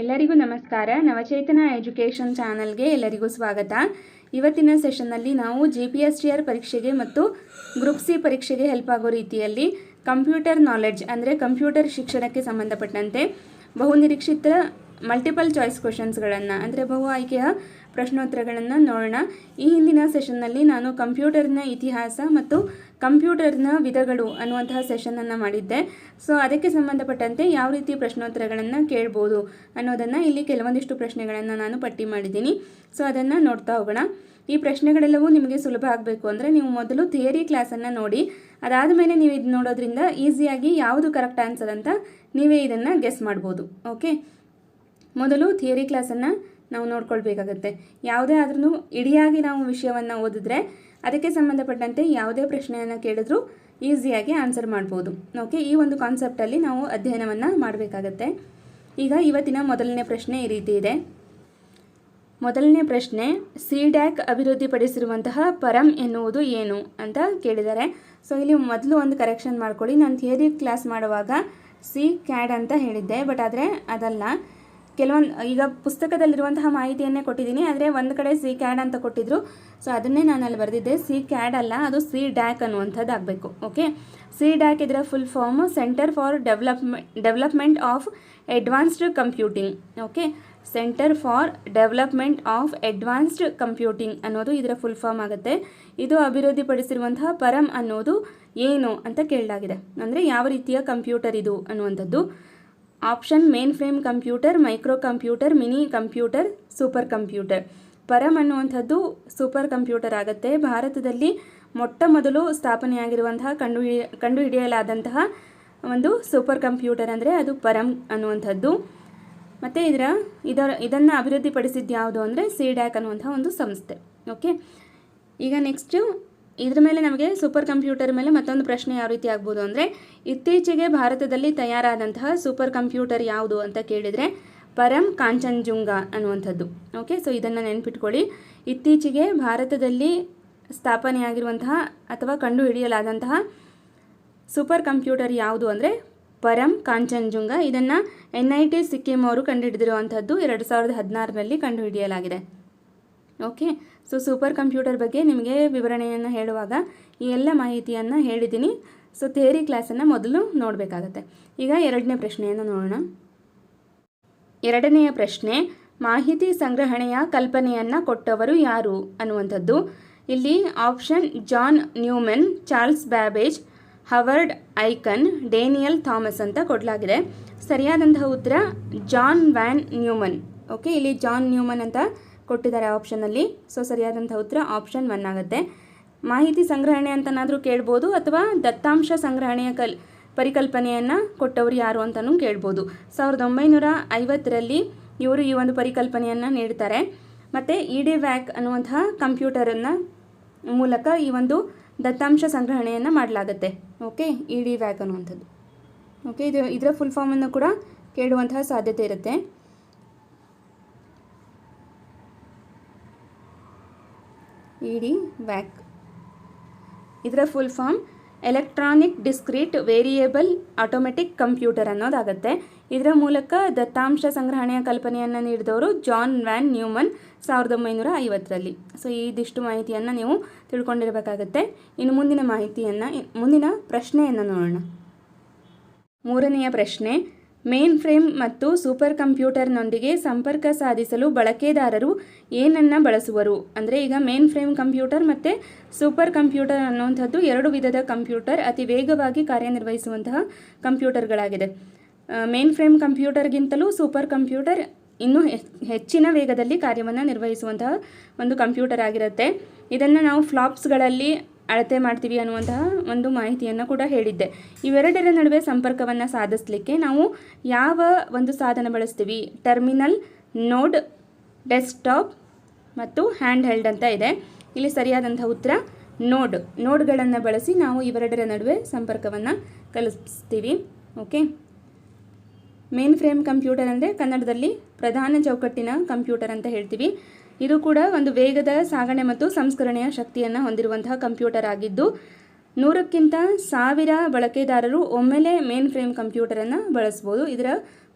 ಎಲ್ಲರಿಗೂ ನಮಸ್ಕಾರ. ನವಚೇತನ ಎಜುಕೇಷನ್ ಚಾನಲ್ಗೆ ಎಲ್ಲರಿಗೂ ಸ್ವಾಗತ. ಇವತ್ತಿನ ಸೆಷನ್ನಲ್ಲಿ ನಾವು G P S T R ಪರೀಕ್ಷೆಗೆ ಮತ್ತು ಗ್ರೂಪ್ ಸಿ ಪರೀಕ್ಷೆಗೆ ಹೆಲ್ಪ್ ಆಗೋ ರೀತಿಯಲ್ಲಿ ಕಂಪ್ಯೂಟರ್ ನಾಲೆಡ್ಜ್ ಅಂದರೆ ಕಂಪ್ಯೂಟರ್ ಶಿಕ್ಷಣಕ್ಕೆ ಸಂಬಂಧಪಟ್ಟಂತೆ ಬಹುನಿರೀಕ್ಷಿತ ಮಲ್ಟಿಪಲ್ ಚಾಯ್ಸ್ ಕ್ವಶನ್ಸ್ಗಳನ್ನು ಅಂದರೆ ಬಹು ಆಯ್ಕೆಯ ಪ್ರಶ್ನೋತ್ತರಗಳನ್ನು ನೋಡೋಣ. ಈ ಹಿಂದಿನ ಸೆಷನ್ನಲ್ಲಿ ನಾನು ಕಂಪ್ಯೂಟರ್ನ ಇತಿಹಾಸ ಮತ್ತು ಕಂಪ್ಯೂಟರ್ನ ವಿಧಗಳು ಅನ್ನುವಂತಹ ಸೆಷನನ್ನು ಮಾಡಿದ್ದೆ. ಸೊ ಅದಕ್ಕೆ ಸಂಬಂಧಪಟ್ಟಂತೆ ಯಾವ ರೀತಿ ಪ್ರಶ್ನೋತ್ತರಗಳನ್ನು ಕೇಳ್ಬೋದು ಅನ್ನೋದನ್ನು ಇಲ್ಲಿ ಕೆಲವೊಂದಿಷ್ಟು ಪ್ರಶ್ನೆಗಳನ್ನು ನಾನು ಪಟ್ಟಿ ಮಾಡಿದ್ದೀನಿ. ಸೊ ಅದನ್ನು ನೋಡ್ತಾ ಹೋಗೋಣ. ಈ ಪ್ರಶ್ನೆಗಳೆಲ್ಲವೂ ನಿಮಗೆ ಸುಲಭ ಆಗಬೇಕು ಅಂದರೆ ನೀವು ಮೊದಲು ಥಿಯರಿ ಕ್ಲಾಸನ್ನು ನೋಡಿ. ಅದಾದ ಮೇಲೆ ನೀವು ಇದು ನೋಡೋದ್ರಿಂದ ಈಸಿಯಾಗಿ ಯಾವುದು ಕರೆಕ್ಟ್ ಆನ್ಸರ್ ಅಂತ ನೀವೇ ಇದನ್ನು ಗೆಸ್ ಮಾಡ್ಬೋದು. ಓಕೆ ಮೊದಲು ಥಿಯರಿ ಕ್ಲಾಸನ್ನು ನಾವು ನೋಡ್ಕೊಳ್ಬೇಕಾಗತ್ತೆ. ಯಾವುದೇ ಆದ್ರೂ ಇಡಿಯಾಗಿ ನಾವು ವಿಷಯವನ್ನು ಓದಿದ್ರೆ ಅದಕ್ಕೆ ಸಂಬಂಧಪಟ್ಟಂತೆ ಯಾವುದೇ ಪ್ರಶ್ನೆಯನ್ನು ಕೇಳಿದ್ರೂ ಈಸಿಯಾಗಿ ಆನ್ಸರ್ ಮಾಡ್ಬೋದು. ಓಕೆ ಈ ಒಂದು ಕಾನ್ಸೆಪ್ಟಲ್ಲಿ ನಾವು ಅಧ್ಯಯನವನ್ನು ಮಾಡಬೇಕಾಗತ್ತೆ. ಈಗ ಇವತ್ತಿನ ಮೊದಲನೇ ಪ್ರಶ್ನೆ ಈ ರೀತಿ ಇದೆ. ಮೊದಲನೇ ಪ್ರಶ್ನೆ ಸಿಡ್ಯಾಕ್ ಅಭಿವೃದ್ಧಿಪಡಿಸಿರುವಂತಹ ಪರಂ ಎನ್ನುವುದು ಏನು ಅಂತ ಕೇಳಿದ್ದಾರೆ ಸೊ ಇಲ್ಲಿ ಮೊದಲು ಒಂದು ಕರೆಕ್ಷನ್ ಮಾಡ್ಕೊಳ್ಳಿ. ನಾನು ಥಿಯರಿ ಕ್ಲಾಸ್ ಮಾಡುವಾಗ ಸಿ ಕ್ಯಾಡ್ ಅಂತ ಹೇಳಿದ್ದೆ ಬಟ್ ಆದರೆ ಅದಲ್ಲ. ಕೆಲವೊಂದು, ಈಗ ಪುಸ್ತಕದಲ್ಲಿರುವಂತಹ ಮಾಹಿತಿಯನ್ನೇ ಕೊಟ್ಟಿದ್ದೀನಿ. ಆದರೆ ಒಂದು ಕಡೆ ಸಿ ಕ್ಯಾಡ್ ಅಂತ ಕೊಟ್ಟಿದ್ರು. ಸೊ ಅದನ್ನೇ ನಾನು ಅಲ್ಲಿ ಬರೆದಿದ್ದೆ. ಸಿ ಕ್ಯಾಡ್ ಅಲ್ಲ, ಅದು ಸಿ ಡ್ಯಾಕ್ ಅನ್ನುವಂಥದ್ದು ಆಗಬೇಕು, ಓಕೆ? ಸಿ ಡ್ಯಾಕ್ ಇದರ full form centre for development development of advanced computing okay? Centre for development of advanced computing ಅನ್ನೋದು ಇದರ ಫುಲ್ ಫಾರ್ಮ್ ಆಗುತ್ತೆ. ಇದು ಅಭಿವೃದ್ಧಿಪಡಿಸಿರುವಂತಹ ಪರಂ ಅನ್ನೋದು ಏನು ಅಂತ ಕೇಳಲಾಗಿದೆ. ಅಂದರೆ ಯಾವ ರೀತಿಯ ಕಂಪ್ಯೂಟರ್ ಇದು ಅನ್ನುವಂಥದ್ದು. Option mainframe computer microcomputer minicomputer, supercomputer. Param ಅನ್ನುವಂಥದ್ದು ಸೂಪರ್ ಕಂಪ್ಯೂಟರ್ ಆಗುತ್ತೆ. ಭಾರತದಲ್ಲಿ ಮೊಟ್ಟ ಮೊದಲು ಸ್ಥಾಪನೆಯಾಗಿರುವಂತಹ, ಕಂಡು ಕಂಡುಹಿಡಿಯಲಾದಂತಹ ಒಂದು ಸೂಪರ್ ಕಂಪ್ಯೂಟರ್ ಅಂದರೆ ಅದು ಪರಂ ಅನ್ನುವಂಥದ್ದು. ಮತ್ತು ಇದರ ಇದರ, ಇದನ್ನು ಅಭಿವೃದ್ಧಿಪಡಿಸಿದ್ದು ಯಾವುದು ಅಂದರೆ, ಸಿಡ್ಯಾಕ್ ಅನ್ನುವಂಥ ಒಂದು ಸಂಸ್ಥೆ. ಓಕೆ? ಈಗ ನೆಕ್ಸ್ಟು ಇದ್ರ ಮೇಲೆ ನಮಗೆ ಸೂಪರ್ ಕಂಪ್ಯೂಟರ್ ಮೇಲೆ ಮತ್ತೊಂದು ಪ್ರಶ್ನೆ ಯಾವ ರೀತಿ ಆಗ್ಬೋದು ಅಂದರೆ, ಇತ್ತೀಚೆಗೆ ಭಾರತದಲ್ಲಿ ತಯಾರಾದಂತಹ ಸೂಪರ್ ಕಂಪ್ಯೂಟರ್ ಯಾವುದು ಅಂತ ಕೇಳಿದರೆ, ಪರಂ ಕಾಂಚನ್ಜುಂಗ ಅನ್ನುವಂಥದ್ದು. ಓಕೆ ಸೊ ಇದನ್ನು ನೆನ್ಪಿಟ್ಕೊಳ್ಳಿ. ಇತ್ತೀಚೆಗೆ ಭಾರತದಲ್ಲಿ ಸ್ಥಾಪನೆಯಾಗಿರುವಂತಹ ಅಥವಾ ಕಂಡುಹಿಡಿಯಲಾದಂತಹ ಸೂಪರ್ ಕಂಪ್ಯೂಟರ್ ಯಾವುದು ಅಂದರೆ, ಪರಂ ಕಾಂಚನ್ಜುಂಗ. ಇದನ್ನು ಎನ್ ಐ ಟಿ ಸಿಕ್ಕಿಂ ಅವರು ಕಂಡುಹಿಡಿದಿರುವಂಥದ್ದು ಎರಡು ಸಾವಿರದ ಹದಿನಾರರಲ್ಲಿ ಕಂಡುಹಿಡಿಯಲಾಗಿದೆ. ಓಕೆ ಸೊ ಸೂಪರ್ ಕಂಪ್ಯೂಟರ್ ಬಗ್ಗೆ ನಿಮಗೆ ವಿವರಣೆಯನ್ನು ಹೇಳುವಾಗ ಈ ಎಲ್ಲ ಮಾಹಿತಿಯನ್ನು ಹೇಳಿದ್ದೀನಿ. ಸೊ ಥೇರಿ ಕ್ಲಾಸನ್ನು ಮೊದಲು ನೋಡಬೇಕಾಗತ್ತೆ. ಈಗ ಎರಡನೇ ಪ್ರಶ್ನೆಯನ್ನು ನೋಡೋಣ. ಎರಡನೆಯ ಪ್ರಶ್ನೆ, ಮಾಹಿತಿ ಸಂಗ್ರಹಣೆಯ ಕಲ್ಪನೆಯನ್ನು ಕೊಟ್ಟವರು ಯಾರು ಅನ್ನುವಂಥದ್ದು. ಇಲ್ಲಿ option John Neumann Charles Babbage Howard Aiken Daniel Thomas ಅಂತ ಕೊಡಲಾಗಿದೆ. ಸರಿಯಾದಂತಹ ಉತ್ತರ ಜಾನ್ ವ್ಯಾನ್ ನ್ಯೂಮನ್ ಓಕೆ ಇಲ್ಲಿ ಜಾನ್ ನ್ಯೂಮನ್ ಅಂತ ಕೊಟ್ಟಿದ್ದಾರೆ ಆಪ್ಷನಲ್ಲಿ ಸೊ ಸರಿಯಾದಂಥ ಉತ್ತರ ಆಪ್ಷನ್ ಒನ್ ಆಗುತ್ತೆ. ಮಾಹಿತಿ ಸಂಗ್ರಹಣೆ ಅಂತನಾದರೂ ಕೇಳ್ಬೋದು ಅಥವಾ ದತ್ತಾಂಶ ಸಂಗ್ರಹಣೆಯ ಕಲ್, ಪರಿಕಲ್ಪನೆಯನ್ನು ಕೊಟ್ಟವರು ಯಾರು ಅಂತಲೂ ಕೇಳ್ಬೋದು. ಸಾವಿರದ ಒಂಬೈನೂರ ಐವತ್ತರಲ್ಲಿ ಇವರು ಈ ಒಂದು ಪರಿಕಲ್ಪನೆಯನ್ನು ನೀಡ್ತಾರೆ. ಮತ್ತು ಇ ಡಿ ವ್ಯಾಕ್ ಅನ್ನುವಂತಹ ಕಂಪ್ಯೂಟರನ್ನು ಮೂಲಕ ಈ ಒಂದು ದತ್ತಾಂಶ ಸಂಗ್ರಹಣೆಯನ್ನು ಮಾಡಲಾಗುತ್ತೆ. ಓಕೆ ಇ ಡಿ ವ್ಯಾಕ್ ಅನ್ನುವಂಥದ್ದು. ಓಕೆ ಇದು, ಇದರ ಫುಲ್ ಫಾರ್ಮನ್ನು ಕೂಡ ಕೇಳುವಂತಹ ಸಾಧ್ಯತೆ ಇರುತ್ತೆ. ಇ ಡಿ ವ್ಯಾಕ್ ಇದರ full form electronic discrete variable automatic computer ಅನ್ನೋದಾಗುತ್ತೆ. ಇದರ ಮೂಲಕ ದತ್ತಾಂಶ ಸಂಗ್ರಹಣೆಯ ಕಲ್ಪನೆಯನ್ನು ನೀಡಿದವರು ಜಾನ್ ವ್ಯಾನ್ ನ್ಯೂಮನ್ ಸಾವಿರದ ಒಂಬೈನೂರ ಐವತ್ತರಲ್ಲಿ. ಸೊ ಇದಿಷ್ಟು ಮಾಹಿತಿಯನ್ನು ನೀವು ತಿಳ್ಕೊಂಡಿರಬೇಕಾಗತ್ತೆ. ಇನ್ನು ಮುಂದಿನ ಮಾಹಿತಿಯನ್ನು, ಮುಂದಿನ ಪ್ರಶ್ನೆಯನ್ನು ನೋಡೋಣ. ಮೂರನೆಯ ಪ್ರಶ್ನೆ ಮೇನ್ ಫ್ರೇಮ್ ಮತ್ತು ಸೂಪರ್ ಕಂಪ್ಯೂಟರ್ನೊಂದಿಗೆ ಸಂಪರ್ಕ ಸಾಧಿಸಲು ಬಳಕೆದಾರರು ಏನನ್ನು ಬಳಸುವರು? ಅಂದರೆ ಈಗ ಮೇನ್ ಫ್ರೇಮ್ ಕಂಪ್ಯೂಟರ್ ಮತ್ತು ಸೂಪರ್ ಕಂಪ್ಯೂಟರ್ ಅನ್ನುವಂಥದ್ದು ಎರಡು ವಿಧದ ಕಂಪ್ಯೂಟರ್ ಅತಿ ವೇಗವಾಗಿ ಕಾರ್ಯನಿರ್ವಹಿಸುವಂತಹ ಕಂಪ್ಯೂಟರ್ಗಳಾಗಿದೆ. ಮೇನ್ ಫ್ರೇಮ್ ಕಂಪ್ಯೂಟರ್ಗಿಂತಲೂ ಸೂಪರ್ ಕಂಪ್ಯೂಟರ್ ಇನ್ನೂ ಹೆಚ್ಚಿನ ವೇಗದಲ್ಲಿ ಕಾರ್ಯವನ್ನು ನಿರ್ವಹಿಸುವಂತಹ ಒಂದು ಕಂಪ್ಯೂಟರ್ ಆಗಿರುತ್ತೆ. ಇದನ್ನು ನಾವು ಫ್ಲಾಪ್ಸ್ಗಳಲ್ಲಿ ಅಳತೆ ಮಾಡ್ತೀವಿ ಅನ್ನುವಂತಹ ಒಂದು ಮಾಹಿತಿಯನ್ನು ಕೂಡ ಹೇಳಿದ್ದೆ. ಇವೆರಡರ ನಡುವೆ ಸಂಪರ್ಕವನ್ನು ಸಾಧಿಸಲಿಕ್ಕೆ ನಾವು ಯಾವ ಒಂದು ಸಾಧನ ಬಳಸ್ತೀವಿ? ಟರ್ಮಿನಲ್, ನೋಡ್, ಡೆಸ್ಕ್ಟಾಪ್ ಮತ್ತು ಹ್ಯಾಂಡ್ ಹೆಲ್ಡ್ ಅಂತ ಇದೆ. ಇಲ್ಲಿ ಸರಿಯಾದಂಥ ಉತ್ತರ, ನೋಡ್. ನೋಡ್ಗಳನ್ನು ಬಳಸಿ ನಾವು ಇವೆರಡರ ನಡುವೆ ಸಂಪರ್ಕವನ್ನು ಕಲಿಸ್ತೀವಿ. ಓಕೆ? ಮೇನ್ ಫ್ರೇಮ್ ಕಂಪ್ಯೂಟರ್ ಅಂದರೆ ಕನ್ನಡದಲ್ಲಿ ಪ್ರಧಾನ ಚೌಕಟ್ಟಿನ ಕಂಪ್ಯೂಟರ್ ಅಂತ ಹೇಳ್ತೀವಿ. ಇದು ಕೂಡ ಒಂದು ವೇಗದ ಸಾಗಣೆ ಮತ್ತು ಸಂಸ್ಕರಣೆಯ ಶಕ್ತಿಯನ್ನು ಹೊಂದಿರುವಂತಹ ಕಂಪ್ಯೂಟರ್ ಆಗಿದ್ದು, ನೂರಕ್ಕಿಂತ ಸಾವಿರ ಬಳಕೆದಾರರು ಒಮ್ಮೆಲೆ ಮೇನ್ ಫ್ರೇಮ್ ಕಂಪ್ಯೂಟರನ್ನು ಬಳಸ್ಬೋದು. ಇದರ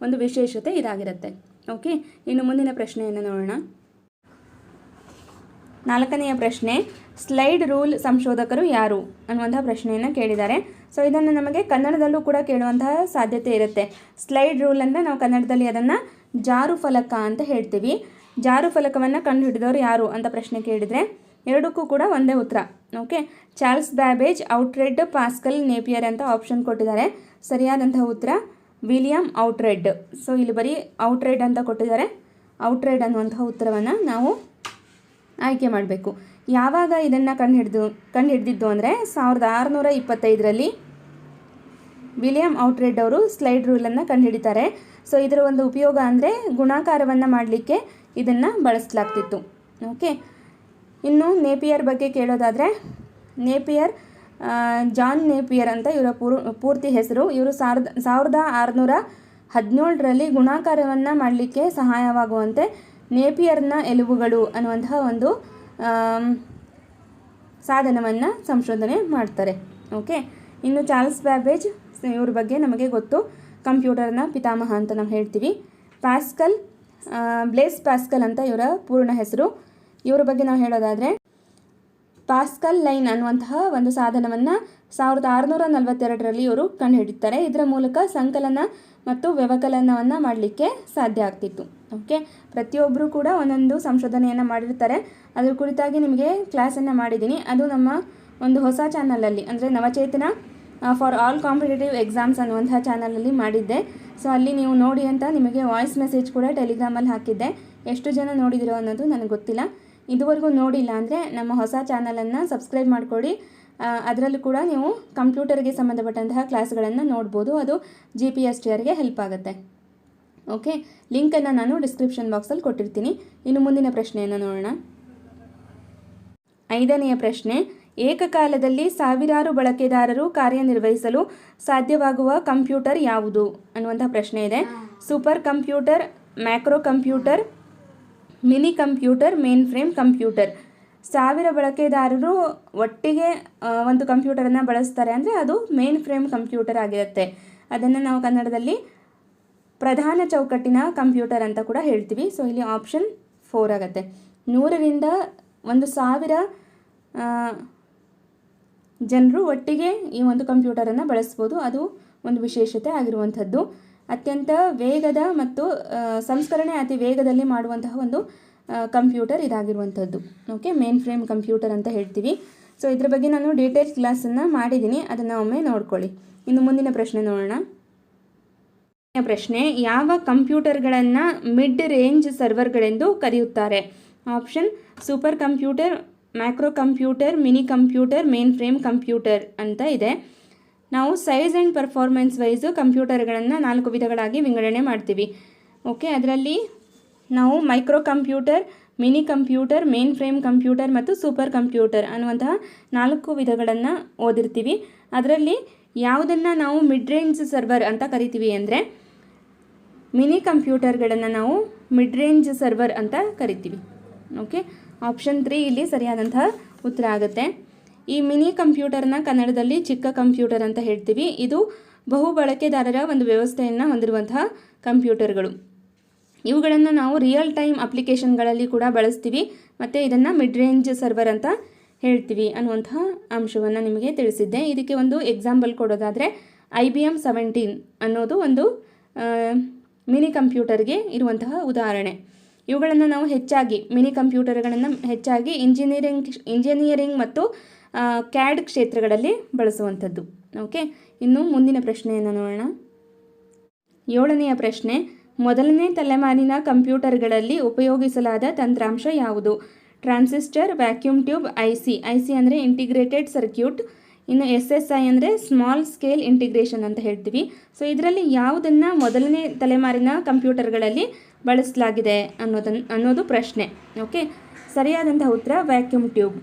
ಒಂದು ವಿಶೇಷತೆ ಇದಾಗಿರುತ್ತೆ. ಓಕೆ, ಇನ್ನು ಮುಂದಿನ ಪ್ರಶ್ನೆಯನ್ನು ನೋಡೋಣ. ನಾಲ್ಕನೆಯ ಪ್ರಶ್ನೆ, ಸ್ಲೈಡ್ ರೂಲ್ ಸಂಶೋಧಕರು ಯಾರು ಅನ್ನುವಂತಹ ಪ್ರಶ್ನೆಯನ್ನು ಕೇಳಿದ್ದಾರೆ. ಸೊ, ಇದನ್ನು ನಮಗೆ ಕನ್ನಡದಲ್ಲೂ ಕೂಡ ಕೇಳುವಂತಹ ಸಾಧ್ಯತೆ ಇರುತ್ತೆ. ಸ್ಲೈಡ್ ರೂಲ್ ಅಂದರೆ ನಾವು ಕನ್ನಡದಲ್ಲಿ ಅದನ್ನು ಜಾರು ಫಲಕ ಅಂತ ಹೇಳ್ತೀವಿ. ಜಾರು ಫಲಕವನ್ನು ಕಂಡುಹಿಡಿದವರು ಯಾರು ಅಂತ ಪ್ರಶ್ನೆ ಕೇಳಿದರೆ ಎರಡಕ್ಕೂ ಕೂಡ ಒಂದೇ ಉತ್ತರ. Okay Charles Babbage, Oughtred, Pascal, Napier ಅಂತ ಆಪ್ಷನ್ ಕೊಟ್ಟಿದ್ದಾರೆ. ಸರಿಯಾದಂತಹ ಉತ್ತರ, ವಿಲಿಯಂ ಔಟ್ರೆಡ್. ಸೊ ಇಲ್ಲಿ ಬರೀ ಔಟ್ರೆಡ್ ಅಂತ ಕೊಟ್ಟಿದ್ದಾರೆ. ಔಟ್ರೆಡ್ ಅನ್ನುವಂತಹ ಉತ್ತರವನ್ನು ನಾವು ಆಯ್ಕೆ ಮಾಡಬೇಕು. ಯಾವಾಗ ಇದನ್ನು ಕಂಡುಹಿಡಿದು, ಕಂಡುಹಿಡಿದಿದ್ದು ಅಂದರೆ ಸಾವಿರದ ಆರುನೂರ ಇಪ್ಪತ್ತೈದರಲ್ಲಿ ವಿಲಿಯಂ ಔಟ್ರೆಡ್ ಅವರು ಸ್ಲೈಡ್ ರೂಲನ್ನು ಕಂಡುಹಿಡಿತಾರೆ. ಸೊ ಇದರ ಒಂದು ಉಪಯೋಗ ಅಂದರೆ ಗುಣಾಕಾರವನ್ನು ಮಾಡಲಿಕ್ಕೆ ಇದನ್ನು ಬಳಸಲಾಗ್ತಿತ್ತು. ಓಕೆ? ಇನ್ನು ನೇಪಿಯರ್ ಬಗ್ಗೆ ಕೇಳೋದಾದರೆ, ನೇಪಿಯರ್ ಜಾನ್ ನೇಪಿಯರ್ ಅಂತ ಇವರ ಪೂರ್, ಪೂರ್ತಿ ಹೆಸರು. ಇವರು ಸಾವಿರದ ಸಾವಿರದ ಆರುನೂರ ಹದಿನೇಳರಲ್ಲಿ ಗುಣಾಕಾರವನ್ನು ಮಾಡಲಿಕ್ಕೆ ಸಹಾಯವಾಗುವಂತೆ ನೇಪಿಯರ್ನ ಎಲುಬುಗಳು ಅನ್ನುವಂತಹ ಒಂದು ಸಾಧನವನ್ನು ಸಂಶೋಧನೆ ಮಾಡ್ತಾರೆ. ಓಕೆ? ಇನ್ನು ಚಾರ್ಲ್ಸ್ ಬ್ಯಾಬೇಜ್ ಇವ್ರ ಬಗ್ಗೆ ನಮಗೆ ಗೊತ್ತು. ಕಂಪ್ಯೂಟರ್ನ ಪಿತಾಮಹ ಅಂತ ನಾವು ಹೇಳ್ತೀವಿ. ಪ್ಯಾಸ್ಕಲ್ ಬ್ಲೇಸ್ ಪ್ಯಾಸ್ಕಲ್ ಅಂತ ಇವರ ಪೂರ್ಣ ಹೆಸರು. ಇವರ ಬಗ್ಗೆ ನಾವು ಹೇಳೋದಾದರೆ ಪಾಸ್ಕಲ್ ಲೈನ್ ಅನ್ನುವಂತಹ ಒಂದು ಸಾಧನವನ್ನು ಸಾವಿರದ ಆರುನೂರ ನಲವತ್ತೆರಡರಲ್ಲಿ ಇವರು ಕಂಡುಹಿಡಿತಾರೆ. ಇದರ ಮೂಲಕ ಸಂಕಲನ ಮತ್ತು ವ್ಯವಕಲನವನ್ನು ಮಾಡಲಿಕ್ಕೆ ಸಾಧ್ಯ ಆಗ್ತಿತ್ತು. ಓಕೆ ಪ್ರತಿಯೊಬ್ಬರು ಕೂಡ ಒಂದೊಂದು ಸಂಶೋಧನೆಯನ್ನು ಮಾಡಿರ್ತಾರೆ. ಅದರ ಕುರಿತಾಗಿ ನಿಮಗೆ ಕ್ಲಾಸನ್ನು ಮಾಡಿದ್ದೀನಿ. ಅದು ನಮ್ಮ ಒಂದು ಹೊಸ ಚಾನಲಲ್ಲಿ ಅಂದರೆ Navachetana for all competitive exams ಅನ್ನುವಂತಹ ಚಾನಲಲ್ಲಿ ಮಾಡಿದ್ದೆ. ಸೊ ಅಲ್ಲಿ ನೀವು ನೋಡಿ ಅಂತ ನಿಮಗೆ ವಾಯ್ಸ್ ಮೆಸೇಜ್ ಕೂಡ ಟೆಲಿಗ್ರಾಮಲ್ಲಿ ಹಾಕಿದ್ದೆ. ಎಷ್ಟು ಜನ ನೋಡಿದಿರೋ ಅನ್ನೋದು ನನಗೆ ಗೊತ್ತಿಲ್ಲ. ಇದುವರೆಗೂ ನೋಡಿಲ್ಲ ಅಂದರೆ ನಮ್ಮ ಹೊಸ ಚಾನಲನ್ನು ಸಬ್ಸ್ಕ್ರೈಬ್ ಮಾಡಿಕೊಡಿ. ಅದರಲ್ಲೂ ಕೂಡ ನೀವು ಕಂಪ್ಯೂಟರ್ಗೆ ಸಂಬಂಧಪಟ್ಟಂತಹ ಕ್ಲಾಸ್ಗಳನ್ನು ನೋಡ್ಬೋದು. ಅದು ಜಿ ಪಿ ಎಸ್ ಟಿ ಆರ್ಗೆ ಹೆಲ್ಪ್ ಆಗುತ್ತೆ. ಓಕೆ ಲಿಂಕನ್ನು ನಾನು ಡಿಸ್ಕ್ರಿಪ್ಷನ್ ಬಾಕ್ಸಲ್ಲಿ ಕೊಟ್ಟಿರ್ತೀನಿ. ಇನ್ನು ಮುಂದಿನ ಪ್ರಶ್ನೆಯನ್ನು ನೋಡೋಣ. ಐದನೆಯ ಪ್ರಶ್ನೆ ಏಕಕಾಲದಲ್ಲಿ ಸಾವಿರಾರು ಬಳಕೆದಾರರು ಕಾರ್ಯನಿರ್ವಹಿಸಲು ಸಾಧ್ಯವಾಗುವ ಕಂಪ್ಯೂಟರ್ ಯಾವುದು? ಅನ್ನುವಂಥ ಪ್ರಶ್ನೆ ಇದೆ. Supercomputer macro computer minicomputer mainframe computer. ಸಾವಿರ ಬಳಕೆದಾರರು ಒಟ್ಟಿಗೆ ಒಂದು ಕಂಪ್ಯೂಟರನ್ನು ಬಳಸ್ತಾರೆ ಅಂದರೆ ಅದು ಮೇನ್ ಫ್ರೇಮ್ ಕಂಪ್ಯೂಟರ್ ಆಗಿರುತ್ತೆ. ಅದನ್ನು ನಾವು ಕನ್ನಡದಲ್ಲಿ ಪ್ರಧಾನ ಚೌಕಟ್ಟಿನ ಕಂಪ್ಯೂಟರ್ ಅಂತ ಕೂಡ ಹೇಳ್ತೀವಿ. ಸೊ ಇಲ್ಲಿ ಆಪ್ಷನ್ ಫೋರ್ ಆಗುತ್ತೆ. ನೂರರಿಂದ ಒಂದು ಸಾವಿರ ಜನರು ಒಟ್ಟಿಗೆ ಈ ಒಂದು ಕಂಪ್ಯೂಟರನ್ನು ಬಳಸ್ಬೋದು. ಅದು ಒಂದು ವಿಶೇಷತೆ ಆಗಿರುವಂಥದ್ದು. ಅತ್ಯಂತ ವೇಗದ ಮತ್ತು ಸಂಸ್ಕರಣೆ ಅತಿ ವೇಗದಲ್ಲಿ ಮಾಡುವಂತಹ ಒಂದು ಕಂಪ್ಯೂಟರ್ ಇದಾಗಿರುವಂಥದ್ದು. ಓಕೆ ಮೇನ್ ಫ್ರೇಮ್ ಕಂಪ್ಯೂಟರ್ ಅಂತ ಹೇಳ್ತೀವಿ. ಸೊ ಇದ್ರ ಬಗ್ಗೆ ನಾನು ಡೀಟೇಲ್ಸ್ ಕ್ಲಾಸನ್ನು ಮಾಡಿದ್ದೀನಿ. ಅದನ್ನು ಒಮ್ಮೆ ನೋಡ್ಕೊಳ್ಳಿ. ಇನ್ನು ಮುಂದಿನ ಪ್ರಶ್ನೆ ನೋಡೋಣ. ಪ್ರಶ್ನೆ, ಯಾವ ಕಂಪ್ಯೂಟರ್ಗಳನ್ನು ಮಿಡ್ ರೇಂಜ್ ಸರ್ವರ್ಗಳೆಂದು ಕರೆಯುತ್ತಾರೆ? Option, super computer macro computer mini computer mainframe computer ಅಂತ ಇದೆ. ನಾವು ಸೈಜ್ ಆ್ಯಂಡ್ ಪರ್ಫಾರ್ಮೆನ್ಸ್ ವೈಸು ಕಂಪ್ಯೂಟರ್ಗಳನ್ನು ನಾಲ್ಕು ವಿಧಗಳಾಗಿ ವಿಂಗಡಣೆ ಮಾಡ್ತೀವಿ. ಓಕೆ, ಅದರಲ್ಲಿ ನಾವು micro computer mini computer main frame computer ಮತ್ತು ಸೂಪರ್ ಕಂಪ್ಯೂಟರ್ ಅನ್ನುವಂತಹ ನಾಲ್ಕು ವಿಧಗಳನ್ನು ಓದಿರ್ತೀವಿ. ಅದರಲ್ಲಿ ಯಾವುದನ್ನು ನಾವು ಮಿಡ್ ರೇಂಜ್ ಸರ್ವರ್ ಅಂತ ಕರಿತೀವಿ ಅಂದರೆ ಮಿನಿ ಕಂಪ್ಯೂಟರ್ಗಳನ್ನು ನಾವು ಮಿಡ್ ರೇಂಜ್ ಸರ್ವರ್ ಅಂತ ಕರಿತೀವಿ. ಓಕೆ ಆಪ್ಷನ್ ತ್ರೀ ಇಲ್ಲಿ ಸರಿಯಾದಂತಹ ಉತ್ತರ ಆಗುತ್ತೆ. ಈ ಮಿನಿ ಕಂಪ್ಯೂಟರ್ನ ಕನ್ನಡದಲ್ಲಿ ಚಿಕ್ಕ ಕಂಪ್ಯೂಟರ್ ಅಂತ ಹೇಳ್ತೀವಿ. ಇದು ಬಹು ಬಳಕೆದಾರರ ಒಂದು ವ್ಯವಸ್ಥೆಯನ್ನು ಹೊಂದಿರುವಂತಹ ಕಂಪ್ಯೂಟರ್ಗಳು. ಇವುಗಳನ್ನು ನಾವು ರಿಯಲ್ ಟೈಮ್ ಅಪ್ಲಿಕೇಶನ್ಗಳಲ್ಲಿ ಕೂಡ ಬಳಸ್ತೀವಿ. ಮತ್ತು ಇದನ್ನು ಮಿಡ್ ರೇಂಜ್ ಸರ್ವರ್ ಅಂತ ಹೇಳ್ತೀವಿ ಅನ್ನುವಂತಹ ಅಂಶವನ್ನು ನಿಮಗೆ ತಿಳಿಸಿದ್ದೆ. ಇದಕ್ಕೆ ಒಂದು ಎಕ್ಸಾಂಪಲ್ ಕೊಡೋದಾದರೆ ಐ ಬಿ ಎಂ ಸೆವೆಂಟೀನ್ ಅನ್ನೋದು ಒಂದು ಮಿನಿ ಕಂಪ್ಯೂಟರ್ಗೆ ಇರುವಂತಹ ಉದಾಹರಣೆ. ಇವುಗಳನ್ನು ನಾವು ಹೆಚ್ಚಾಗಿ ಮಿನಿ ಕಂಪ್ಯೂಟರ್ಗಳನ್ನು ಹೆಚ್ಚಾಗಿ ಇಂಜಿನಿಯರಿಂಗ್ ಇಂಜಿನಿಯರಿಂಗ್ ಮತ್ತು ಕ್ಯಾಡ್ ಕ್ಷೇತ್ರಗಳಲ್ಲಿ ಬಳಸುವಂಥದ್ದು. ಓಕೆ? ಇನ್ನು ಮುಂದಿನ ಪ್ರಶ್ನೆಯನ್ನು ನೋಡೋಣ. ಏಳನೆಯ ಪ್ರಶ್ನೆ, ಮೊದಲನೇ ತಲೆಮಾರಿನ ಕಂಪ್ಯೂಟರ್ಗಳಲ್ಲಿ ಉಪಯೋಗಿಸಲಾದ ತಂತ್ರಾಂಶ ಯಾವುದು? Transistor, vacuum tube I C I C ಅಂದರೆ ಇಂಟಿಗ್ರೇಟೆಡ್ ಸರ್ಕ್ಯೂಟ್ ಇನ್ನು ಎಸ್ ಎಸ್ ಐ ಅಂದರೆ ಸ್ಮಾಲ್ ಸ್ಕೇಲ್ ಇಂಟಿಗ್ರೇಷನ್ ಅಂತ ಹೇಳ್ತೀವಿ. ಸೊ ಇದರಲ್ಲಿ ಯಾವುದನ್ನು ಮೊದಲನೇ ತಲೆಮಾರಿನ ಕಂಪ್ಯೂಟರ್ಗಳಲ್ಲಿ ಬಳಸಲಾಗಿದೆ ಅನ್ನೋದನ್ನು ಅನ್ನೋದು ಪ್ರಶ್ನೆ. ಓಕೆ ಸರಿಯಾದಂತಹ ಉತ್ತರ ವ್ಯಾಕ್ಯೂಮ್ ಟ್ಯೂಬ್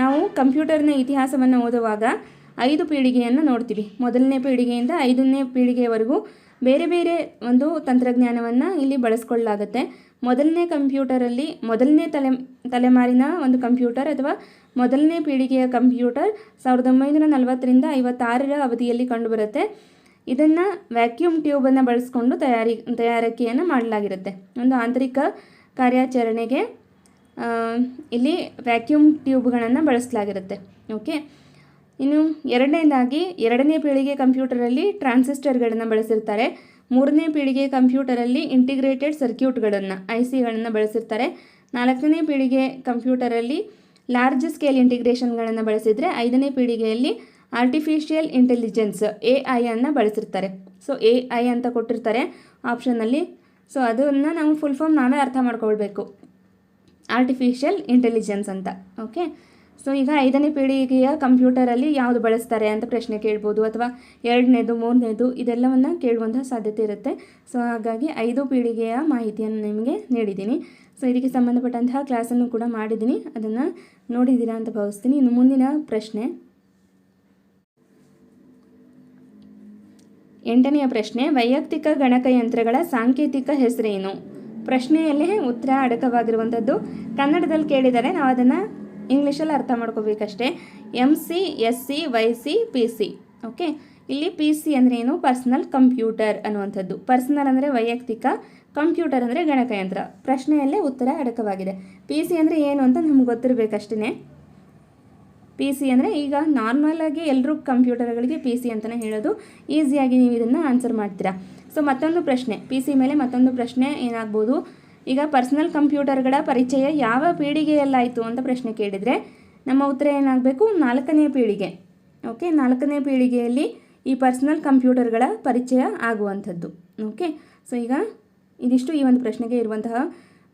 ನಾವು ಕಂಪ್ಯೂಟರ್ನ ಇತಿಹಾಸವನ್ನು ಓದುವಾಗ ಐದು ಪೀಳಿಗೆಯನ್ನು ನೋಡ್ತೀವಿ. ಮೊದಲನೇ ಪೀಳಿಗೆಯಿಂದ ಐದನೇ ಪೀಳಿಗೆಯವರೆಗೂ ಬೇರೆ ಬೇರೆ ಒಂದು ತಂತ್ರಜ್ಞಾನವನ್ನು ಇಲ್ಲಿ ಬಳಸ್ಕೊಳ್ಳಲಾಗುತ್ತೆ. ಮೊದಲನೇ ಕಂಪ್ಯೂಟರಲ್ಲಿ, ಮೊದಲನೇ ತಲೆ, ತಲೆಮಾರಿನ ಒಂದು ಕಂಪ್ಯೂಟರ್ ಅಥವಾ ಮೊದಲನೇ ಪೀಳಿಗೆಯ ಕಂಪ್ಯೂಟರ್ ಸಾವಿರದ ಒಂಬೈನೂರ ನಲವತ್ತರಿಂದ ಐವತ್ತಾರರ ಅವಧಿಯಲ್ಲಿ ಕಂಡುಬರುತ್ತೆ. ಇದನ್ನು ವ್ಯಾಕ್ಯೂಮ್ ಟ್ಯೂಬನ್ನು ಬಳಸ್ಕೊಂಡು ತಯಾರಿ, ತಯಾರಿಕೆಯನ್ನು ಮಾಡಲಾಗಿರುತ್ತೆ. ಒಂದು ಆಂತರಿಕ ಕಾರ್ಯಾಚರಣೆಗೆ ಇಲ್ಲಿ ವ್ಯಾಕ್ಯೂಮ್ ಟ್ಯೂಬ್ಗಳನ್ನು ಬಳಸಲಾಗಿರುತ್ತೆ. ಓಕೆ ಇನ್ನು ಎರಡನೇದಾಗಿ, ಎರಡನೇ ಪೀಳಿಗೆ ಕಂಪ್ಯೂಟರಲ್ಲಿ ಟ್ರಾನ್ಸಿಸ್ಟರ್ಗಳನ್ನು ಬಳಸಿರ್ತಾರೆ. ಮೂರನೇ ಪೀಳಿಗೆ ಕಂಪ್ಯೂಟರಲ್ಲಿ ಇಂಟಿಗ್ರೇಟೆಡ್ ಸರ್ಕ್ಯೂಟ್ಗಳನ್ನು ಐ ಸಿಗಳನ್ನು ಬಳಸಿರ್ತಾರೆ. ನಾಲ್ಕನೇ ಪೀಳಿಗೆ ಕಂಪ್ಯೂಟರಲ್ಲಿ ಲಾರ್ಜ್ ಸ್ಕೇಲ್ ಇಂಟಿಗ್ರೇಷನ್ಗಳನ್ನು ಬಳಸಿದರೆ ಐದನೇ ಪೀಳಿಗೆಯಲ್ಲಿ ಆರ್ಟಿಫಿಷಿಯಲ್ ಇಂಟೆಲಿಜೆನ್ಸ್ ಎ ಐ ಅನ್ನು ಬಳಸಿರ್ತಾರೆ. ಸೊ ಎ ಐ ಅಂತ ಕೊಟ್ಟಿರ್ತಾರೆ ಆಪ್ಷನಲ್ಲಿ ಸೊ ಅದನ್ನು ನಾವು ಫುಲ್ ಫಾರ್ಮ್ ನಾವೇ ಅರ್ಥ ಮಾಡ್ಕೊಳ್ಬೇಕು. ಆರ್ಟಿಫಿಷಿಯಲ್ ಇಂಟೆಲಿಜೆನ್ಸ್ ಅಂತ. ಓಕೆ ಸೊ ಈಗ ಐದನೇ ಪೀಳಿಗೆಯ ಕಂಪ್ಯೂಟರಲ್ಲಿ ಯಾವುದು ಬಳಸ್ತಾರೆ ಅಂತ ಪ್ರಶ್ನೆ ಕೇಳ್ಬೋದು ಅಥವಾ ಎರಡನೇದು, ಮೂರನೇದು ಇದೆಲ್ಲವನ್ನು ಕೇಳುವಂತಹ ಸಾಧ್ಯತೆ ಇರುತ್ತೆ. ಸೊ ಹಾಗಾಗಿ ಐದು ಪೀಳಿಗೆಯ ಮಾಹಿತಿಯನ್ನು ನಿಮಗೆ ನೀಡಿದ್ದೀನಿ. ಸೊ ಇದಕ್ಕೆ ಸಂಬಂಧಪಟ್ಟಂತಹ ಕ್ಲಾಸನ್ನು ಕೂಡ ಮಾಡಿದ್ದೀನಿ. ಅದನ್ನು ನೋಡಿದ್ದೀರಾ ಅಂತ ಭಾವಿಸ್ತೀನಿ. ಇನ್ನು ಮುಂದಿನ ಪ್ರಶ್ನೆ. ಎಂಟನೆಯ ಪ್ರಶ್ನೆ, ವೈಯಕ್ತಿಕ ಗಣಕಯಂತ್ರಗಳ ಸಾಂಕೇತಿಕ ಹೆಸರೇನು? ಪ್ರಶ್ನೆಯಲ್ಲೇ ಉತ್ತರ ಅಡಕವಾಗಿರುವಂಥದ್ದು. ಕನ್ನಡದಲ್ಲಿ ಕೇಳಿದರೆ ನಾವು ಅದನ್ನು ಇಂಗ್ಲೀಷಲ್ಲಿ ಅರ್ಥ ಮಾಡ್ಕೋಬೇಕಷ್ಟೇ. M C, S C, Y C, P C. Okay? ಇಲ್ಲಿ ಪಿ ಸಿ ಅಂದರೆ ಏನು? ಪರ್ಸನಲ್ ಕಂಪ್ಯೂಟರ್ ಅನ್ನುವಂಥದ್ದು. ಪರ್ಸನಲ್ ಅಂದರೆ ವೈಯಕ್ತಿಕ, ಕಂಪ್ಯೂಟರ್ ಅಂದರೆ ಗಣಕಯಂತ್ರ. ಪ್ರಶ್ನೆಯಲ್ಲೇ ಉತ್ತರ ಅಡಕವಾಗಿದೆ. ಪಿ ಸಿ ಅಂದರೆ ಏನು ಅಂತ ನಮ್ಗೆ ಗೊತ್ತಿರಬೇಕಷ್ಟೇ ಪಿ ಸಿ ಅಂದರೆ ಈಗ ನಾರ್ಮಲ್ ಆಗಿ ಎಲ್ಲರೂ ಕಂಪ್ಯೂಟರ್ಗಳಿಗೆ ಪಿ ಸಿ ಅಂತಲೇ ಹೇಳೋದು ಈಸಿಯಾಗಿ ನೀವು ಇದನ್ನು ಆನ್ಸರ್ ಮಾಡ್ತೀರಾ. ಸೊ ಮತ್ತೊಂದು ಪ್ರಶ್ನೆ. ಪಿ ಸಿ ಮೇಲೆ ಮತ್ತೊಂದು ಪ್ರಶ್ನೆ ಏನಾಗ್ಬೋದು? ಈಗ ಪರ್ಸನಲ್ ಕಂಪ್ಯೂಟರ್ಗಳ ಪರಿಚಯ ಯಾವ ಪೀಳಿಗೆಯಲ್ಲಾಯಿತು ಅಂತ ಪ್ರಶ್ನೆ ಕೇಳಿದರೆ ನಮ್ಮ ಉತ್ತರ ಏನಾಗಬೇಕು? ನಾಲ್ಕನೇ ಪೀಳಿಗೆ. ಓಕೆ ನಾಲ್ಕನೇ ಪೀಳಿಗೆಯಲ್ಲಿ ಈ ಪರ್ಸನಲ್ ಕಂಪ್ಯೂಟರ್ಗಳ ಪರಿಚಯ ಆಗುವಂಥದ್ದು. ಓಕೆ ಸೊ ಈಗ ಇದಿಷ್ಟು ಈ ಒಂದು ಪ್ರಶ್ನೆಗೆ ಇರುವಂತಹ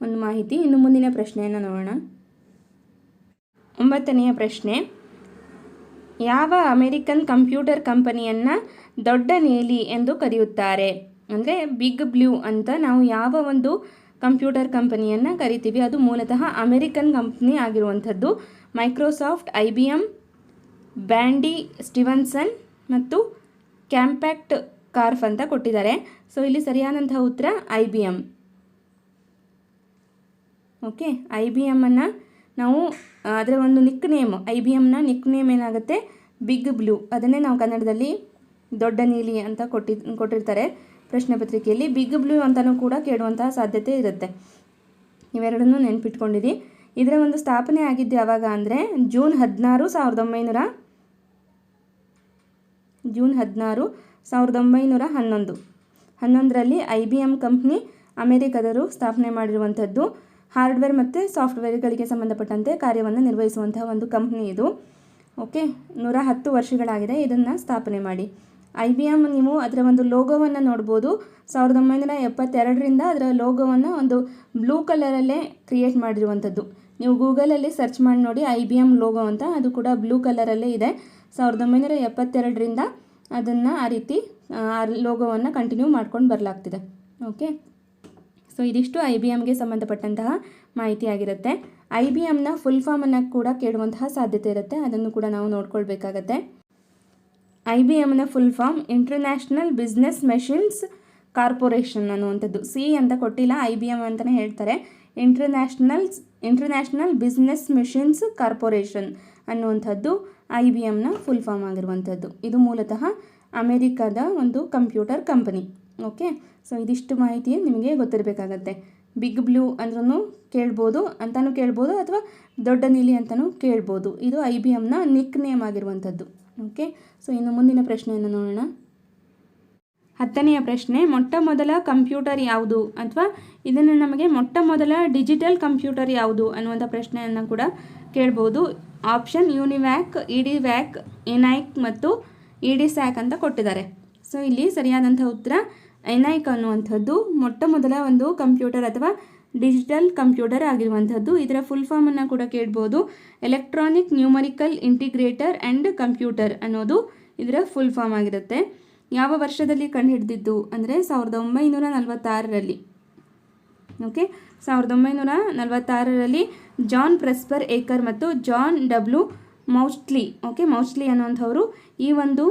ಒಂದು ಮಾಹಿತಿ. ಇನ್ನು ಮುಂದಿನ ಪ್ರಶ್ನೆಯನ್ನು ನೋಡೋಣ. ಒಂಬತ್ತನೆಯ ಪ್ರಶ್ನೆ. ಯಾವ ಅಮೆರಿಕನ್ ಕಂಪ್ಯೂಟರ್ ಕಂಪನಿಯನ್ನು ದೊಡ್ಡ ನೇಲಿ ಎಂದು ಕರೆಯುತ್ತಾರೆ? ಅಂದರೆ ಬಿಗ್ ಬ್ಲೂ ಅಂತ ನಾವು ಯಾವ ಒಂದು ಕಂಪ್ಯೂಟರ್ ಕಂಪನಿಯನ್ನು ಕರಿತೀವಿ, ಅದು ಮೂಲತಃ ಅಮೆರಿಕನ್ ಕಂಪ್ನಿ ಆಗಿರುವಂಥದ್ದು. Microsoft, I B M Bandy, Stevenson ಮತ್ತು ಕ್ಯಾಂಪ್ಯಾಕ್ಟ್ ಕಾರ್ಫ್ ಅಂತ ಕೊಟ್ಟಿದ್ದಾರೆ. ಸೊ ಇಲ್ಲಿ ಸರಿಯಾದಂತಹ ಉತ್ತರ I B M okay I B ಎಮ್ಮನ್ನು ನಾವು ಅದರ ಒಂದು ನಿಕ್ ನೇಮ್, ಐ ಬಿ ಎಮ್ನ ನಿಕ್ ನೇಮ್ ಏನಾಗುತ್ತೆ? Big blue. ಅದನ್ನೇ ನಾವು ಕನ್ನಡದಲ್ಲಿ ದೊಡ್ಡ ನೀಲಿ ಅಂತ ಕೊಟ್ಟಿ, ಕೊಟ್ಟಿರ್ತಾರೆ ಪ್ರಶ್ನೆ ಪತ್ರಿಕೆಯಲ್ಲಿ. ಬಿಗ್ ಬ್ಲೂ ಅಂತಲೂ ಕೂಡ ಕೇಳುವಂತಹ ಸಾಧ್ಯತೆ ಇರುತ್ತೆ. ಇವೆರಡನ್ನೂ ನೆನ್ಪಿಟ್ಕೊಂಡಿರಿ. ಇದರ ಒಂದು ಸ್ಥಾಪನೆ ಆಗಿದ್ದು ಯಾವಾಗ ಅಂದರೆ, ಜೂನ್ ಹದಿನಾರು ಸಾವಿರದ ಒಂಬೈನೂರ ಜೂನ್ ಹದಿನಾರು ಸಾವಿರದ ಒಂಬೈನೂರ ಹನ್ನೊಂದು. ಹನ್ನೊಂದರಲ್ಲಿ ಐ ಬಿ ಎಂ ಕಂಪ್ನಿ ಅಮೆರಿಕದರು ಸ್ಥಾಪನೆ ಮಾಡಿರುವಂಥದ್ದು. ಹಾರ್ಡ್ವೇರ್ ಮತ್ತು ಸಾಫ್ಟ್ವೇರ್ಗಳಿಗೆ ಸಂಬಂಧಪಟ್ಟಂತೆ ಕಾರ್ಯವನ್ನು ನಿರ್ವಹಿಸುವಂತಹ ಒಂದು ಕಂಪ್ನಿ ಇದು. ಓಕೆ, ನೂರ ಹತ್ತು ವರ್ಷಗಳಾಗಿದೆ ಇದನ್ನು ಸ್ಥಾಪನೆ ಮಾಡಿ. ಐ ಬಿ ಎಂ ನೀವು ಅದರ ಒಂದು ಲೋಗೋವನ್ನು ನೋಡ್ಬೋದು. ಸಾವಿರದ ಒಂಬೈನೂರ ಎಪ್ಪತ್ತೆರಡರಿಂದ ಅದರ ಲೋಗೋವನ್ನು ಒಂದು ಬ್ಲೂ ಕಲರಲ್ಲೇ ಕ್ರಿಯೇಟ್ ಮಾಡಿರುವಂಥದ್ದು. ನೀವು ಗೂಗಲಲ್ಲಿ ಸರ್ಚ್ ಮಾಡಿ ನೋಡಿ ಐ ಬಿ ಎಂ ಲೋಗೋ ಅಂತ, ಅದು ಕೂಡ ಬ್ಲೂ ಕಲರಲ್ಲೇ ಇದೆ. ಸಾವಿರದ ಒಂಬೈನೂರ ಎಪ್ಪತ್ತೆರಡರಿಂದ ಅದನ್ನು ಆ ರೀತಿ, ಆ ಲೋಗೋವನ್ನು ಕಂಟಿನ್ಯೂ ಮಾಡ್ಕೊಂಡು ಬರಲಾಗ್ತಿದೆ. ಓಕೆ ಸೊ ಇದಿಷ್ಟು ಐ ಬಿ ಎಮ್ಗೆ ಸಂಬಂಧಪಟ್ಟಂತಹ ಮಾಹಿತಿ ಆಗಿರುತ್ತೆ ಐ ಬಿ ಎಮ್ನ ಫುಲ್ ಫಾರ್ಮನ್ನು ಕೂಡ ಕೇಳುವಂತಹ ಸಾಧ್ಯತೆ ಇರುತ್ತೆ. ಅದನ್ನು ಕೂಡ ನಾವು ನೋಡ್ಕೊಳ್ಬೇಕಾಗತ್ತೆ. I B ಎಮ್ನ full form international business machines corporation ಅನ್ನುವಂಥದ್ದು. ಸಿ ಅಂತ ಕೊಟ್ಟಿಲ್ಲ, ಐ ಬಿ ಎಂ ಅಂತಲೇ ಹೇಳ್ತಾರೆ. International international business machines corporation ಅನ್ನುವಂಥದ್ದು ಐ ಬಿ ಎಮ್ನ ಫುಲ್ ಫಾರ್ಮ್ ಆಗಿರುವಂಥದ್ದು. ಇದು ಮೂಲತಃ ಅಮೆರಿಕದ ಒಂದು ಕಂಪ್ಯೂಟರ್ ಕಂಪನಿ ಓಕೆ ಸೊ ಇದಿಷ್ಟು ಮಾಹಿತಿ ನಿಮಗೆ ಗೊತ್ತಿರಬೇಕಾಗತ್ತೆ. ಬಿಗ್ ಬ್ಲೂ ಅಂದ್ರೂ ಕೇಳ್ಬೋದು ಅಂತಲೂ ಕೇಳ್ಬೋದು ಅಥವಾ ದೊಡ್ಡ ನೀಲಿ ಅಂತಲೂ ಕೇಳ್ಬೋದು. ಇದು ಐ ಬಿ ಎಮ್ನ ನಿಕ್ ನೇಮ್ ಆಗಿರುವಂಥದ್ದು. ಓಕೆ ಸೊ ಇನ್ನು ಮುಂದಿನ ಪ್ರಶ್ನೆಯನ್ನು ನೋಡೋಣ. ಹತ್ತನೆಯ ಪ್ರಶ್ನೆ, ಮೊಟ್ಟ ಮೊದಲ ಕಂಪ್ಯೂಟರ್ ಯಾವುದು ಅಥವಾ ಇದನ್ನು ನಮಗೆ ಮೊಟ್ಟ ಮೊದಲ ಡಿಜಿಟಲ್ ಕಂಪ್ಯೂಟರ್ ಯಾವುದು ಅನ್ನುವಂಥ ಪ್ರಶ್ನೆಯನ್ನು ಕೂಡ ಕೇಳ್ಬೋದು. ಆಪ್ಷನ್ ಯೂನಿವ್ಯಾಕ್ ಇಡಿ ವ್ಯಾಕ್ ಎನೈಕ್ ಮತ್ತು ಇಡಿ ಸ್ಯಾಕ್ ಅಂತ ಕೊಟ್ಟಿದ್ದಾರೆ. ಸೊ ಇಲ್ಲಿ ಸರಿಯಾದಂಥ ಉತ್ತರ ಎನೈಕ್ ಅನ್ನುವಂಥದ್ದು ಮೊಟ್ಟ ಮೊದಲ ಒಂದು ಕಂಪ್ಯೂಟರ್ ಅಥವಾ ಡಿಜಿಟಲ್ ಕಂಪ್ಯೂಟರ್ ಆಗಿರುವಂಥದ್ದು. ಇದರ ಫುಲ್ ಫಾರ್ಮನ್ನು ಕೂಡ ಕೇಳ್ಬೋದು. Electronic numerical integrator and computer ಅನ್ನೋದು ಇದರ ಫುಲ್ ಫಾರ್ಮ್ ಆಗಿರುತ್ತೆ. ಯಾವ ವರ್ಷದಲ್ಲಿ ಕಂಡುಹಿಡಿದಿದ್ದು ಅಂದರೆ ಸಾವಿರದ ಒಂಬೈನೂರ ನಲವತ್ತಾರರಲ್ಲಿ. ಓಕೆ ಸಾವಿರದ ಒಂಬೈನೂರ ನಲವತ್ತಾರರಲ್ಲಿ ಜಾನ್ ಪ್ರೆಸ್ಪರ್ ಏಕರ್ ಮತ್ತು John W Mauchly okay Mauchly ಅನ್ನುವಂಥವರು ಈ ಒಂದು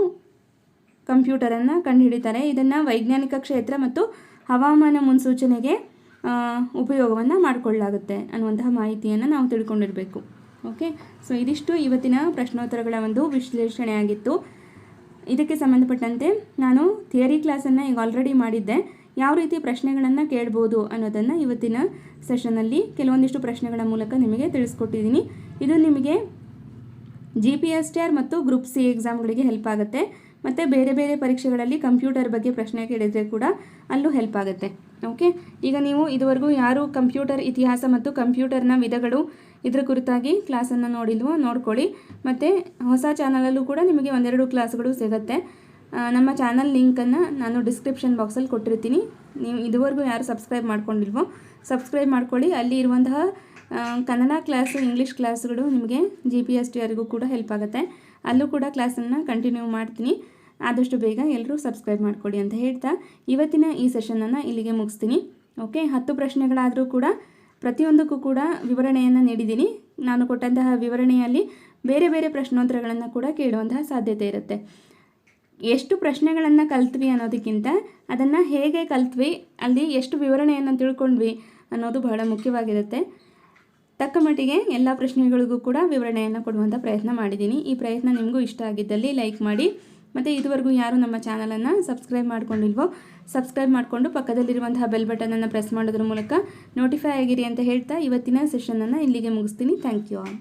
ಕಂಪ್ಯೂಟರನ್ನು ಕಂಡುಹಿಡಿತಾರೆ. ಇದನ್ನು ವೈಜ್ಞಾನಿಕ ಕ್ಷೇತ್ರ ಮತ್ತು ಹವಾಮಾನ ಮುನ್ಸೂಚನೆಗೆ ಉಪಯೋಗವನ್ನು ಮಾಡಿಕೊಳ್ಳಲಾಗುತ್ತೆ ಅನ್ನುವಂತಹ ಮಾಹಿತಿಯನ್ನು ನಾವು ತಿಳ್ಕೊಂಡಿರಬೇಕು. ಓಕೆ? ಸೊ, ಇದಿಷ್ಟು ಇವತ್ತಿನ ಪ್ರಶ್ನೋತ್ತರಗಳ ಒಂದು ವಿಶ್ಲೇಷಣೆ ಆಗಿತ್ತು ಇದಕ್ಕೆ ಸಂಬಂಧಪಟ್ಟಂತೆ ನಾನು ಥಿಯರಿ ಕ್ಲಾಸನ್ನು ಈಗ ಆಲ್ರೆಡಿ ಮಾಡಿದ್ದೆ. ಯಾವ ರೀತಿ ಪ್ರಶ್ನೆಗಳನ್ನು ಕೇಳ್ಬೋದು ಅನ್ನೋದನ್ನು ಇವತ್ತಿನ ಸೆಷನಲ್ಲಿ ಕೆಲವೊಂದಿಷ್ಟು ಪ್ರಶ್ನೆಗಳ ಮೂಲಕ ನಿಮಗೆ ತಿಳಿಸ್ಕೊಟ್ಟಿದ್ದೀನಿ. ಇದು ನಿಮಗೆ G P S T R ಮತ್ತು ಗ್ರೂಪ್ ಸಿ ಎಕ್ಸಾಮ್ಗಳಿಗೆ ಹೆಲ್ಪ್ ಆಗುತ್ತೆ. ಮತ್ತು ಬೇರೆ ಬೇರೆ ಪರೀಕ್ಷೆಗಳಲ್ಲಿ ಕಂಪ್ಯೂಟರ್ ಬಗ್ಗೆ ಪ್ರಶ್ನೆ ಕೇಳಿದರೆ ಕೂಡ ಅಲ್ಲೂ ಹೆಲ್ಪ್ ಆಗುತ್ತೆ. ಓಕೆ ಈಗ ನೀವು ಇದುವರೆಗೂ ಯಾರು ಕಂಪ್ಯೂಟರ್ ಇತಿಹಾಸ ಮತ್ತು ಕಂಪ್ಯೂಟರ್ನ ವಿಧಗಳು ಇದರ ಕುರಿತಾಗಿ ಕ್ಲಾಸನ್ನು ನೋಡಿಲ್ವೋ ನೋಡ್ಕೊಳ್ಳಿ. ಮತ್ತು ಹೊಸ ಚಾನಲಲ್ಲೂ ಕೂಡ ನಿಮಗೆ ಒಂದೆರಡು ಕ್ಲಾಸ್ಗಳು ಸಿಗುತ್ತೆ. ನಮ್ಮ ಚಾನಲ್ ಲಿಂಕನ್ನು ನಾನು ಡಿಸ್ಕ್ರಿಪ್ಷನ್ ಬಾಕ್ಸಲ್ಲಿ ಕೊಟ್ಟಿರ್ತೀನಿ. ನೀವು ಇದುವರೆಗೂ ಯಾರು ಸಬ್ಸ್ಕ್ರೈಬ್ ಮಾಡ್ಕೊಂಡಿಲ್ವೋ ಸಬ್ಸ್ಕ್ರೈಬ್ ಮಾಡ್ಕೊಳ್ಳಿ. ಅಲ್ಲಿ ಇರುವಂತಹ ಕನ್ನಡ ಕ್ಲಾಸು ಇಂಗ್ಲೀಷ್ ಕ್ಲಾಸ್ಗಳು ನಿಮಗೆ ಜಿ ಪಿ ಎಸ್ ಟಿ ಅವರಿಗೂ ಕೂಡ ಹೆಲ್ಪ್ ಆಗುತ್ತೆ. ಅಲ್ಲೂ ಕೂಡ ಕ್ಲಾಸನ್ನು ಕಂಟಿನ್ಯೂ ಮಾಡ್ತೀನಿ. ಆದಷ್ಟು ಬೇಗ ಎಲ್ಲರೂ ಸಬ್ಸ್ಕ್ರೈಬ್ ಮಾಡಿಕೊಡಿ ಅಂತ ಹೇಳ್ತಾ ಇವತ್ತಿನ ಈ ಸೆಷನನ್ನು ಇಲ್ಲಿಗೆ ಮುಗಿಸ್ತೀನಿ. ಓಕೆ ಹತ್ತು ಪ್ರಶ್ನೆಗಳಾದರೂ ಕೂಡ ಪ್ರತಿಯೊಂದಕ್ಕೂ ಕೂಡ ವಿವರಣೆಯನ್ನು ನೀಡಿದ್ದೀನಿ. ನಾನು ಕೊಟ್ಟಂತಹ ವಿವರಣೆಯಲ್ಲಿ ಬೇರೆ ಬೇರೆ ಪ್ರಶ್ನೋತ್ತರಗಳನ್ನು ಕೂಡ ಕೇಳುವಂತಹ ಸಾಧ್ಯತೆ ಇರುತ್ತೆ. ಎಷ್ಟು ಪ್ರಶ್ನೆಗಳನ್ನು ಕಲ್ತ್ವಿ ಅನ್ನೋದಕ್ಕಿಂತ ಅದನ್ನು ಹೇಗೆ ಕಲ್ತ್ವಿ, ಅಲ್ಲಿ ಎಷ್ಟು ವಿವರಣೆಯನ್ನು ತಿಳ್ಕೊಂಡ್ವಿ ಅನ್ನೋದು ಬಹಳ ಮುಖ್ಯವಾಗಿರುತ್ತೆ. ತಕ್ಕ ಮಟ್ಟಿಗೆ ಎಲ್ಲ ಪ್ರಶ್ನೆಗಳಿಗೂ ಕೂಡ ವಿವರಣೆಯನ್ನು ಕೊಡುವಂಥ ಪ್ರಯತ್ನ ಮಾಡಿದ್ದೀನಿ. ಈ ಪ್ರಯತ್ನ ನಿಮಗೂ ಇಷ್ಟ ಆಗಿದ್ದಲ್ಲಿ ಲೈಕ್ ಮಾಡಿ. ಮತ್ತು ಇದುವರೆಗೂ ಯಾರು ನಮ್ಮ ಚಾನಲನ್ನು ಸಬ್ಸ್ಕ್ರೈಬ್ ಮಾಡ್ಕೊಂಡಿಲ್ವೋ, ಸಬ್ಸ್ಕ್ರೈಬ್ ಮಾಡಿಕೊಂಡು ಪಕ್ಕದಲ್ಲಿರುವಂತಹ ಬೆಲ್ ಬಟನನ್ನು ಪ್ರೆಸ್ ಮಾಡೋದ್ರ ಮೂಲಕ ನೋಟಿಫೈ ಆಗಿರಿ ಅಂತ ಹೇಳ್ತಾ ಇವತ್ತಿನ ಸೆಷನನ್ನು ಇಲ್ಲಿಗೆ ಮುಗಿಸ್ತೀನಿ. Thank you all